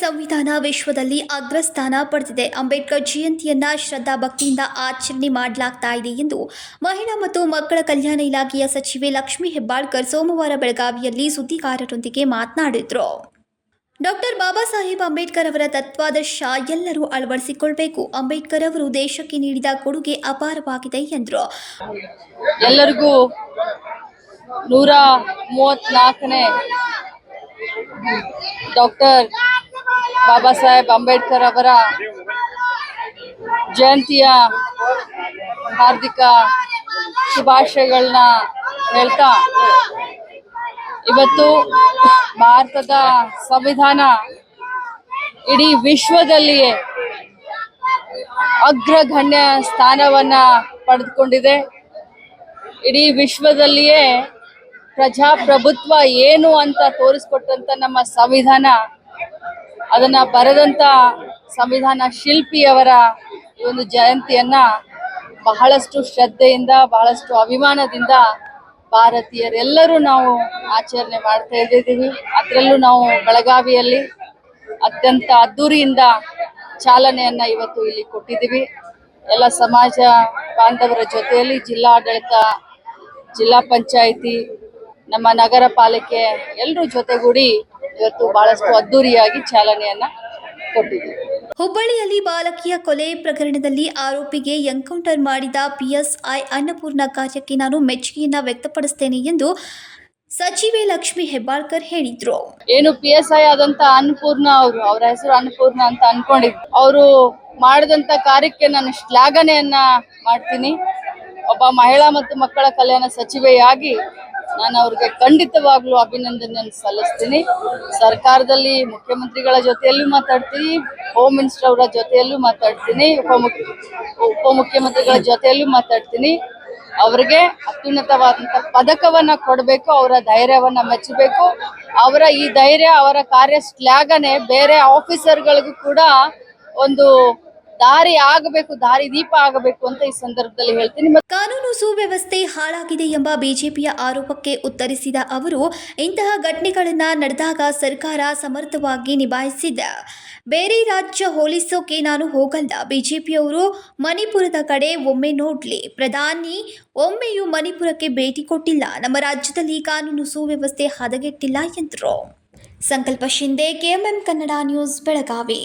ಸಂವಿಧಾನ ವಿಶ್ವದಲ್ಲಿ ಅಗ್ರಸ್ಥಾನ ಪಡೆದಿದೆ. ಅಂಬೇಡ್ಕರ್ ಜಯಂತಿಯನ್ನ ಶ್ರದ್ಧಾ ಭಕ್ತಿಯಿಂದ ಆಚರಣೆ ಮಾಡಲಾಗ್ತಾ ಇದೆ ಎಂದು ಮಹಿಳಾ ಮತ್ತು ಮಕ್ಕಳ ಕಲ್ಯಾಣ ಇಲಾಖೆಯ ಸಚಿವೆ ಲಕ್ಷ್ಮೀ ಹೆಬ್ಬಾಳ್ಕರ್ ಸೋಮವಾರ ಬೆಳಗಾವಿಯಲ್ಲಿ ಸುದ್ದಿಗಾರರೊಂದಿಗೆ ಮಾತನಾಡಿದರು. ಡಾಕ್ಟರ್ ಬಾಬಾ ಸಾಹೇಬ್ ಅಂಬೇಡ್ಕರ್ ಅವರ ತತ್ವಾದರ್ಶ ಎಲ್ಲರೂ ಅಳವಡಿಸಿಕೊಳ್ಬೇಕು. ಅಂಬೇಡ್ಕರ್ ಅವರು ದೇಶಕ್ಕೆ ನೀಡಿದ ಕೊಡುಗೆ ಅಪಾರವಾಗಿದೆ ಎಂದರು. ಎಲ್ಲರಿಗೂ ನೂರ ಮೂವತ್ನಾಲ್ಕನೇ ಡಾಕ್ಟರ್ ಬಾಬಾ ಸಾಹೇಬ್ ಅಂಬೇಡ್ಕರ್ ಅವರ ಜಯಂತಿಯ ಹಾರ್ದಿಕ ಶುಭಾಶಯಗಳನ್ನ ಹೇಳ್ತಾ ಇವತ್ತು ಭಾರತದ ಸಂವಿಧಾನ ಇಡೀ ವಿಶ್ವದಲ್ಲಿಯೇ ಅಗ್ರಗಣ್ಯ ಸ್ಥಾನವನ್ನ ಪಡೆದುಕೊಂಡಿದೆ. ಇಡೀ ವಿಶ್ವದಲ್ಲಿಯೇ ಪ್ರಜಾಪ್ರಭುತ್ವ ಏನು ಅಂತ ತೋರಿಸ್ಕೊಟ್ಟಂತ ನಮ್ಮ ಸಂವಿಧಾನ, ಅದನ್ನ ಬರೆದಂತ ಸಂವಿಧಾನ ಶಿಲ್ಪಿಯವರ ಈ ಒಂದು ಜಯಂತಿಯನ್ನ ಬಹಳಷ್ಟು ಶ್ರದ್ಧೆಯಿಂದ, ಬಹಳಷ್ಟು ಅಭಿಮಾನದಿಂದ ಭಾರತೀಯರೆಲ್ಲರೂ ನಾವು ಆಚರಣೆ ಮಾಡ್ತಾ ಇದ್ದೀವಿ. ಅದರಲ್ಲೂ ನಾವು ಬೆಳಗಾವಿಯಲ್ಲಿ ಅತ್ಯಂತ ಅದ್ದೂರಿಯಿಂದ ಚಾಲನೆಯನ್ನ ಇವತ್ತು ಇಲ್ಲಿ ಕೊಟ್ಟಿದ್ದೀವಿ. ಎಲ್ಲ ಸಮಾಜ ಬಾಂಧವರ ಜೊತೆಯಲ್ಲಿ ಜಿಲ್ಲಾಡಳಿತ, ಜಿಲ್ಲಾ ಪಂಚಾಯಿತಿ ನಮ್ಮ ನಗರ ಪಾಲಿಕೆ ಎಲ್ಲರೂ ಜೊತೆಗೂಡಿ ಇವತ್ತು ಬಹಳಷ್ಟು ಅದ್ದೂರಿಯಾಗಿ ಚಾಲನೆಯನ್ನ ಕೊಟ್ಟಿದ್ದೀವಿ ಹುಬ್ಬಳ್ಳಿಯಲ್ಲಿ ಬಾಲಕಿಯ ಕೊಲೆ ಪ್ರಕರಣದಲ್ಲಿ ಆರೋಪಿಗೆ ಎನ್ಕೌಂಟರ್ ಮಾಡಿದ ಪಿಎಸ್ಐ ಅನ್ನಪೂರ್ಣ ಕಾರ್ಯಕ್ಕೆ ನಾನು ಮೆಚ್ಚುಗೆಯನ್ನ ವ್ಯಕ್ತಪಡಿಸ್ತೇನೆ ಎಂದು ಸಚಿವೆ ಲಕ್ಷ್ಮಿ ಹೆಬ್ಬಾಳ್ಕರ್ ಹೇಳಿದ್ರು. ಏನು ಪಿ ಎಸ್ ಐ ಆದಂತ ಅನ್ನಪೂರ್ಣ ಅವರು ಅವರ ಹೆಸರು ಅನ್ನಪೂರ್ಣ ಅಂತ ಅನ್ಕೊಂಡಿದ್ರು ಅವರು ಮಾಡಿದಂತ ಕಾರ್ಯಕ್ಕೆ ನಾನು ಶ್ಲಾಘನೆಯನ್ನ ಮಾಡ್ತೀನಿ. ಒಬ್ಬ ಮಹಿಳಾ ಮತ್ತು ಮಕ್ಕಳ ಕಲ್ಯಾಣ ಸಚಿವೆಯಾಗಿ ನಾನು ಅವ್ರಿಗೆ ಖಂಡಿತವಾಗ್ಲೂ ಅಭಿನಂದನೆ ಸಲ್ಲಿಸ್ತೀನಿ. ಸರ್ಕಾರದಲ್ಲಿ ಮುಖ್ಯಮಂತ್ರಿಗಳ ಜೊತೆಯಲ್ಲೂ ಮಾತಾಡ್ತೀನಿ ಹೋಮ್ ಮಿನಿಸ್ಟರ್ ಅವರ ಜೊತೆಯಲ್ಲೂ ಮಾತಾಡ್ತೀನಿ ಉಪಮುಖ್ಯ ಉಪಮುಖ್ಯಮಂತ್ರಿಗಳ ಜೊತೆಯಲ್ಲೂ ಮಾತಾಡ್ತೀನಿ. ಅವರಿಗೆ ಅತ್ಯುನ್ನತವಾದಂಥ ಪದಕವನ್ನ ಕೊಡಬೇಕು, ಅವರ ಧೈರ್ಯವನ್ನು ಮೆಚ್ಚಬೇಕು. ಅವರ ಈ ಧೈರ್ಯ, ಅವರ ಕಾರ್ಯ ಶ್ಲಾಘನೆ ಬೇರೆ ಆಫೀಸರ್ಗಳಿಗೂ ಕೂಡ ಒಂದು ದಾರಿ ಆಗಬೇಕು, ದಾರಿ ದೀಪ ಆಗಬೇಕು ಅಂತ ಈ ಸಂದರ್ಭದಲ್ಲಿ ಹೇಳ್ತೀನಿ. ಕಾನೂನು ಸುವ್ಯವಸ್ಥೆ ಹಾಳಾಗಿದೆ ಎಂಬ ಬಿಜೆಪಿಯ ಆರೋಪಕ್ಕೆ ಉತ್ತರಿಸಿದ ಅವರು, ಇಂತಹ ಘಟನೆಗಳನ್ನ ನಡೆದಾಗ ಸರ್ಕಾರ ಸಮರ್ಥವಾಗಿ ನಿಭಾಯಿಸಿದೆ. ಬೇರೆ ರಾಜ್ಯ ಹೋಲಿಸೋಕೆ ನಾನು ಹೋಗಲ್ಲ. ಬಿಜೆಪಿಯವರು ಮಣಿಪುರದ ಕಡೆ ಒಮ್ಮೆ ನೋಡ್ಲಿ. ಪ್ರಧಾನಿ ಒಮ್ಮೆಯೂ ಮಣಿಪುರಕ್ಕೆ ಭೇಟಿ ಕೊಟ್ಟಿಲ್ಲ. ನಮ್ಮ ರಾಜ್ಯದಲ್ಲಿ ಕಾನೂನು ಸುವ್ಯವಸ್ಥೆ ಹದಗೆಟ್ಟಿಲ್ಲ ಎಂದರು. Sankalp Shinde KMM Kannada news, Belagavi.